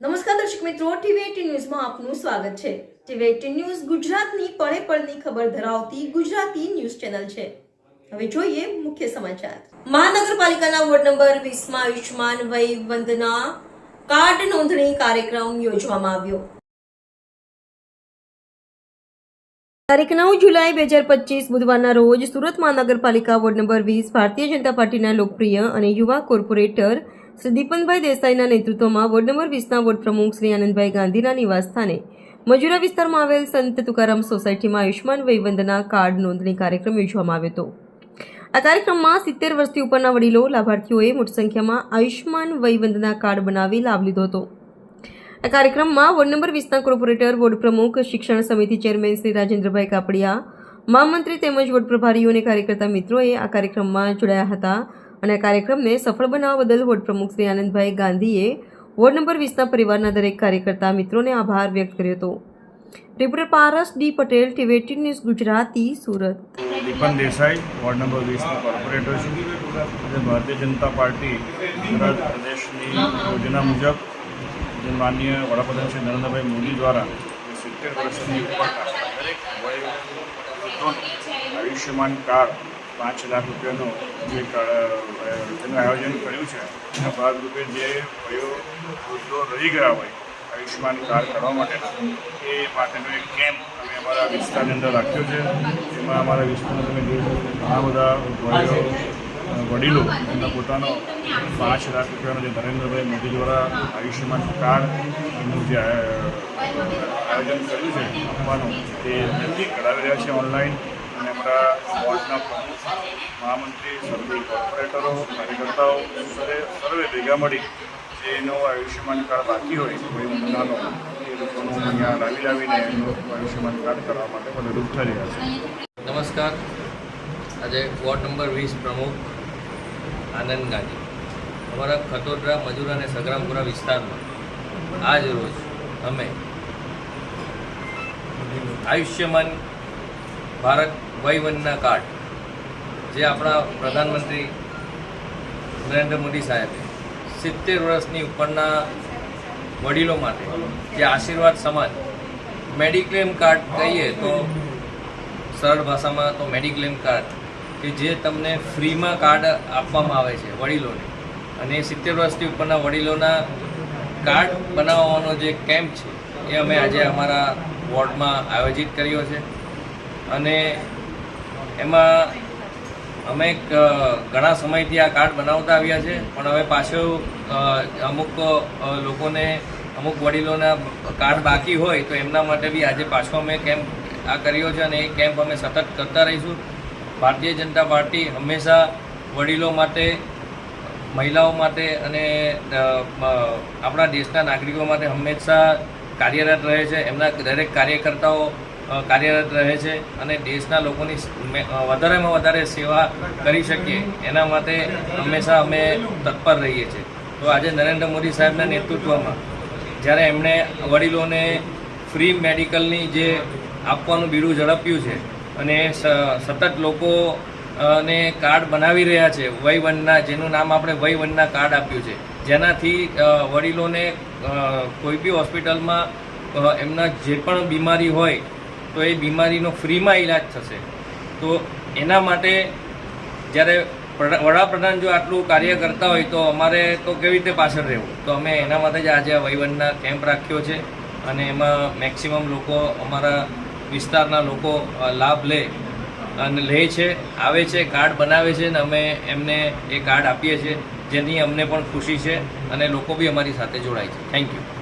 નમસ્કાર દર્શક મિત્રો ટીવી એટીન ન્યૂઝમાં આપનું સ્વાગત છે. ટીવી એટીન ન્યૂઝ ગુજરાતની પળે પળની ખબર ધરાવતી ગુજરાતી ન્યૂઝ ચેનલ છે. હવે જોઈએ મુખ્ય સમાચાર. મહાનગરપાલિકાના વોર્ડ નંબર વીસમાં આયુષ્માન વય વંદના કાર્ડ નોંધણી કાર્યક્રમ યોજવામાં આવ્યો. તારીખ નવ જુલાઈ બે હજાર પચીસ બુધવારના રોજ સુરત મહાનગરપાલિકા વોર્ડ નંબર વીસ ભારતીય જનતા પાર્ટીના લોકપ્રિય અને યુવા કોર્પોરેટર શ્રી દીપનભાઈ દેસાઈના નેતૃત્વમાં વોર્ડ નંબર વીસના વોર્ડ પ્રમુખ શ્રી આનંદભાઈ ગાંધીના નિવાસસ્થાને મજુરા વિસ્તારમાં આવેલ સંત તુકારામ સોસાયટીમાં આયુષ્માન વયવંદના કાર્ડ નોંધણી કાર્યક્રમ યોજવામાં આવ્યો હતો. આ કાર્યક્રમમાં સિત્તેર વર્ષથી ઉપરના વડીલો, લાભાર્થીઓએ મોટી સંખ્યામાં આયુષ્માન વયવંદના કાર્ડ બનાવી લાભ લીધો હતો. આ કાર્યક્રમમાં વોર્ડ નંબર વીસના કોર્પોરેટર, વોર્ડ પ્રમુખ, શિક્ષણ સમિતિ ચેરમેન શ્રી રાજેન્દ્રભાઈ કાપડિયા, મહામંત્રી તેમજ વોર્ડ પ્રભારીઓ અને કાર્યકર્તા મિત્રોએ આ કાર્યક્રમમાં જોડાયા હતા. અને કાર્યક્રમને સફળ બનાવવા બદલ વોર્ડ પ્રમુખ શ્રી આનંદભાઈ ગાંધીએ વોર્ડ નંબર વીસના પરિવારના દરેક કાર્યકર્તા મિત્રોને આભાર વ્યક્ત કર્યો હતો. Reporter Paras D Patel ટીવેટી news Gujarati, Surat. Dipan Desai, ward number વીસના corporator છું. ભારતીય જનતા પાર્ટી ગુજરાત પ્રદેશની યોજના મુજબ જે માનનીય વડાપ્રધાન શ્રી નરેન્દ્રભાઈ મોદી દ્વારા સિત્તેર વર્ષની ઉપર આયુષ્યમાન કાર્ડ પાંચ લાખ રૂપિયાનો જે તેનું આયોજન કર્યું છે, એના ભાગરૂપે જે વયોવૃદ્ધો રહી ગયા હોય આયુષ્યમાન કાર્ડ કરવા માટેના, એ માટેનો એક કેમ્પ અમે અમારા વિસ્તારની અંદર રાખ્યો છે. એમાં અમારા વિસ્તારમાં તમે જોઈ ઘણા બધા ભાઈઓ વડીલો એમના પોતાનો પાંચ લાખ રૂપિયાનો જે નરેન્દ્રભાઈ મોદી દ્વારા આયુષ્યમાન કાર્ડનું જે આયોજન કર્યું છે, આપવાનું તે જલ્દી કરાવી રહ્યા છે ઓનલાઈન. અને અમારા વોર્ડના પ્રમુખ, મહામંત્રી, સર્વે કોર્પોરેટરો, કાર્યકર્તાઓ, સર્વે સર્વે ભેગા મળી જેનો આયુષ્યમાન કાર્ડ બાકી હોય, કોઈ મહિનાનો એ લોકોનું અહીંયા લાવી લાવીને એનું આયુષ્યમાન કાર્ડ કરવા માટે મદદરૂપ થઈ રહ્યા છે. નમસ્કાર. આજે વોર્ડ નંબર વીસ પ્રમુખ આનંદ ગાંધી. અમારા ખતોદરા મજૂર અને સગ્રામપુરા વિસ્તારમાં આજ રોજ અમે આયુષ્યમાન ભારત વયવનના કાર્ડ જે આપણા પ્રધાનમંત્રી નરેન્દ્ર મોદી સાહેબે સિત્તેર વર્ષની ઉપરના વડીલો માટે જે આશીર્વાદ સમાન મેડિક્લેમ કાર્ડ કહીએ તો સરળ ભાષામાં તો મેડિક્લેમ કાર્ડ, કે જે તમને ફ્રીમાં કાર્ડ આપવામાં આવે છે વડીલોને. અને સિત્તેર વર્ષથી ઉપરના વડીલોના કાર્ડ બનાવવાનો જે કેમ્પ છે, એ અમે આજે અમારા વોર્ડમાં આયોજિત કર્યો છે. અને એમાં અમે ઘણા સમયથી આ કાર્ડ બનાવતા આવ્યા છે, પણ હવે પાછો અમુક લોકોને, અમુક વડીલોના કાર્ડ બાકી હોય તો એમના માટે બી આજે પાછો અમે કેમ્પ આ કર્યો છે અને એ કેમ્પ અમે સતત કરતા રહીશું. ભારતીય જનતા પાર્ટી હંમેશા વડીલો માટે, મહિલાઓ માટે અને આપણા દેશના નાગરિકો માટે હંમેશા કાર્યરત રહે છે. એમના દરેક કાર્યકર્તાઓ કાર્યરત રહે છે અને દેશના લોકોની વધારેમાં વધારે સેવા કરી શકીએ. એના માટે હંમેશા અમે તત્પર રહીએ છીએ. તો આજે નરેન્દ્ર મોદી સાહેબના નેતૃત્વમાં જ્યારે એમણે વડીલોને ફ્રી મેડિકલની જે આપવાનું બીડું ઝડપ્યું છે અને સતત લોકો ને કાર્ડ બનાવી રહ્યા છે વયવનના જેનું નામ આપણે વયવનના કાર્ડ આપ્યું છે, જેનાથી વડીલોને કોઈ બી હોસ્પિટલમાં એમના જે પણ બીમારી હોય તો એ બીમારીનો ફ્રીમાં ઈલાજ થશે. તો એના માટે જ્યારે વડાપ્રધાન જો આટલું કાર્ય કરતા હોય તો અમારે તો કેવી રીતે પાછળ રહેવું? તો અમે એના માટે જ આજે આ વહીવટના કેમ્પ રાખ્યો છે અને એમાં મેક્સિમમ લોકો અમારા વિસ્તારના લોકો લાભ લે અને લે છે, આવે છે, કાર્ડ બનાવે છે અને અમે એમને એ કાર્ડ આપીએ છીએ જેની અમને પણ ખુશી છે અને લોકો બી અમારી સાથે જોડાય છે. Thank you